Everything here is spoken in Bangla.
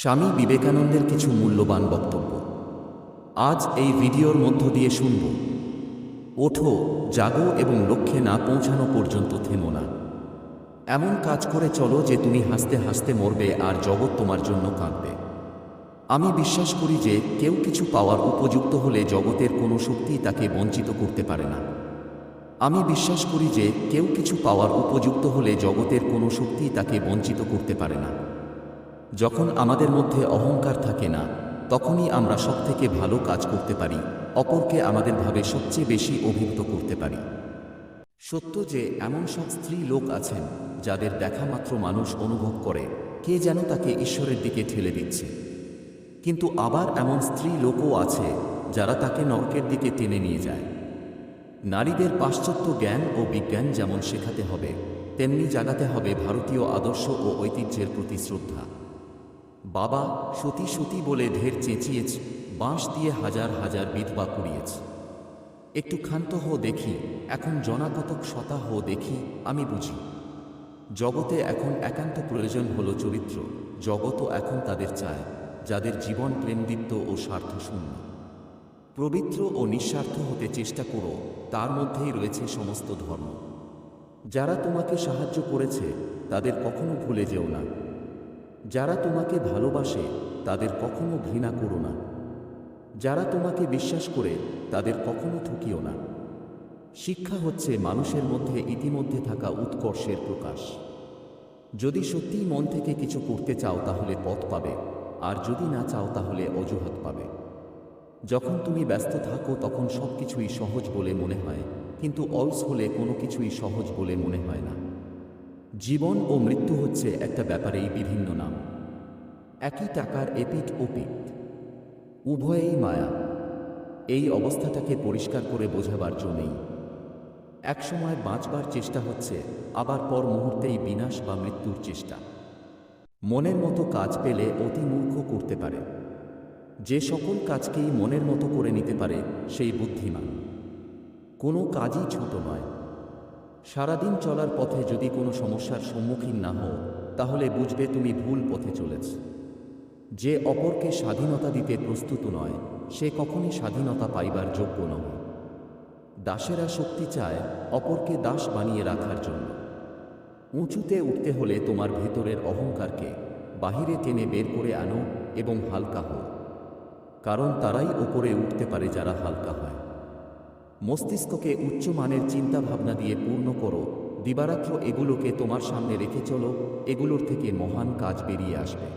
স্বামী বিবেকানন্দের কিছু মূল্যবান বক্তব্য। আজ এই ভিডিওর মধ্য দিয়ে শুনব, ওঠো, জাগো এবং লক্ষ্যে না পৌঁছানো পর্যন্ত থেমো না। এমন কাজ করে চলো যে তুমি হাসতে হাসতে মরবে আর জগৎ তোমার জন্য কাঁদবে। আমি বিশ্বাস করি যে কেউ কিছু পাওয়ার উপযুক্ত হলে জগতের কোনো শক্তি তাকে বঞ্চিত করতে পারে না। আমি বিশ্বাস করি যে কেউ কিছু পাওয়ার উপযুক্ত হলে জগতের কোনো শক্তি তাকে বঞ্চিত করতে পারে না। যখন আমাদের মধ্যে অহংকার থাকে না, তখনই আমরা সবথেকে ভালো কাজ করতে পারি, অপরকে আমাদের ভাবে সবচেয়ে বেশি অভিভূত করতে পারি। সত্য যে, এমন সব স্ত্রী লোক আছেন, যাদের দেখা মাত্র মানুষ অনুভব করে, কে যেন তাকে ঈশ্বরের দিকে ঠেলে দিচ্ছে। কিন্তু আবার এমন স্ত্রী লোকও আছে, যারা তাকে নরকের দিকে টেনে নিয়ে যায়। নারীদের পাশ্চাত্য জ্ঞান ও বিজ্ঞান যেমন শেখাতে হবে, তেমনি জাগাতে হবে ভারতীয় আদর্শ ও ঐতিহ্যের প্রতি শ্রদ্ধা। বাবা সতী সতী বলে ঢের চেঁচিয়েছ, বাঁশ দিয়ে হাজার হাজার বিধবা কুড়িয়েছ। একটু ক্ষান্ত হো দেখি, এখন জনাকতক শতা হো দেখি, আমি বুঝি। জগতে এখন একান্ত প্রয়োজন হলো চরিত্র জগতও এখন তাদের চায়, যাদের জীবন প্রেমদীপ্ত ও স্বার্থশূন্য পবিত্র ও নিঃস্বার্থ হতে চেষ্টা করো, তার মধ্যেই রয়েছে সমস্ত ধর্ম। যারা তোমাকে সাহায্য করেছে, তাদের কখনো ভুলে যেও না। যারা তোমাকে ভালোবাসে, তাদের কখনো ঘৃণা করো না। যারা তোমাকে বিশ্বাস করে, তাদের কখনো ঠকিও না। শিক্ষা হচ্ছে মানুষের মধ্যে ইতিমধ্যে থাকা উৎকর্ষের প্রকাশ। যদি সত্যিই মন থেকে কিছু করতে চাও, তাহলে পথ পাবে। আর যদি না চাও, তাহলে অজুহাত পাবে। যখন তুমি ব্যস্ত থাকো, তখন সব কিছুই সহজ বলে মনে হয়, কিন্তু অলস হলে কোনো কিছুই সহজ বলে মনে হয় না। জীবন ও মৃত্যু হচ্ছে একটা ব্যাপারেই বিভিন্ন একই টাকার এপিট ওপিট উভয়েই মায়া। এই অবস্থাটাকে পরিষ্কার করে বোঝাবার জন্যই। একসময় বাঁচবার চেষ্টা হচ্ছে, আবার পর মুহূর্তেই বিনাশ বা মৃত্যুর চেষ্টা। মনের মতো কাজ পেলে অতি মূর্খ করতে পারে। যে সকল কাজকেই মনের মতো করে নিতে পারে, সেই বুদ্ধিমান। কোনো কাজই ছোট নয়। সারাদিন চলার পথে যদি কোনো সমস্যার সম্মুখীন না হও, তাহলে বুঝবে তুমি ভুল পথে চলেছ। যে অপরকে স্বাধীনতা দিতে প্রস্তুত নয়, সে কখনই স্বাধীনতা পাইবার যোগ্য নয় দাসেরা শক্তি চায় অপরকে দাস বানিয়ে রাখার জন্য। উঁচুতে উঠতে হলে তোমার ভেতরের অহংকারকে বাহিরে টেনে বের করে আনো এবং হালকা হও, কারণ তারাই ওপরে উঠতে পারে যারা হালকা হয়। মস্তিষ্ককে উচ্চমানের চিন্তা ভাবনা দিয়ে পূর্ণ করো, দিবারাত্র এগুলোকে তোমার সামনে রেখে চলো, এগুলোর থেকে মহান কাজ বেরিয়ে আসবে।